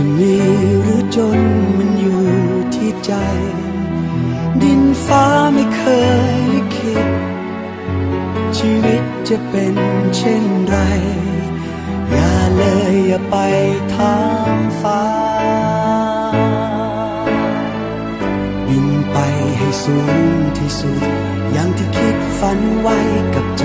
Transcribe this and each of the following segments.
จะมีหรือจนมันอยู่ที่ใจ ดินฟ้าไม่เคยลิขิตชีวิตจะเป็นเช่นไร อย่าเลยอย่าไปถามฟ้า บินไปให้สูงที่สุด อย่างที่คิดฝันไว้กับใจ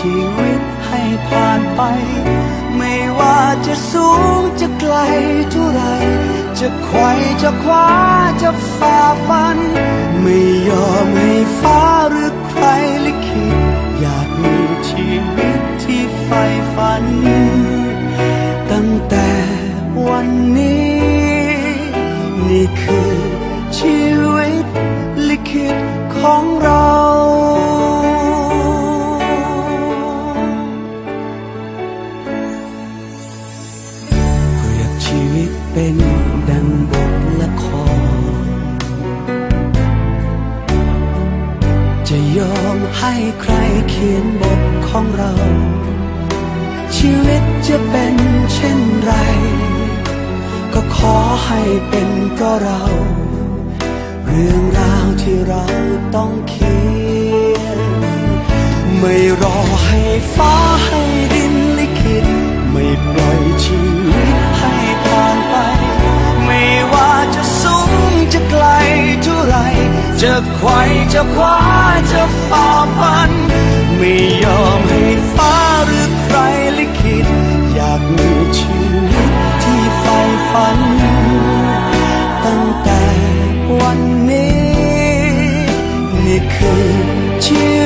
ชีวิตให้ผ่านไป ไม่ว่าจะสูงจะไกลเท่าไร จะไขว่จะคว้าจะฝ่าฟัน ไม่ยอมให้ฟ้าหรือใครลิขิตอยากมีชีวิตที่ใฝ่ฝัน ตั้งแต่วันนี้ นี่คือชีวิตลิขิตของเรา เป็นดังบทละคร จะยอมให้ใครเขียนบทของเรา ชีวิตจะเป็นเช่นไร ก็ขอให้เป็นเพราะเรา เรื่องราวที่เราต้องเขียน ไม่รอให้ฟ้า จะไขว่จะคว้าจะฝ่าฟัน ไม่ยอมให้ฟ้าหรือใครลิขิต อยากมีชีวิตที่ใฝ่ฝัน ตั้งแต่วันนี้ นี่คือชีวิต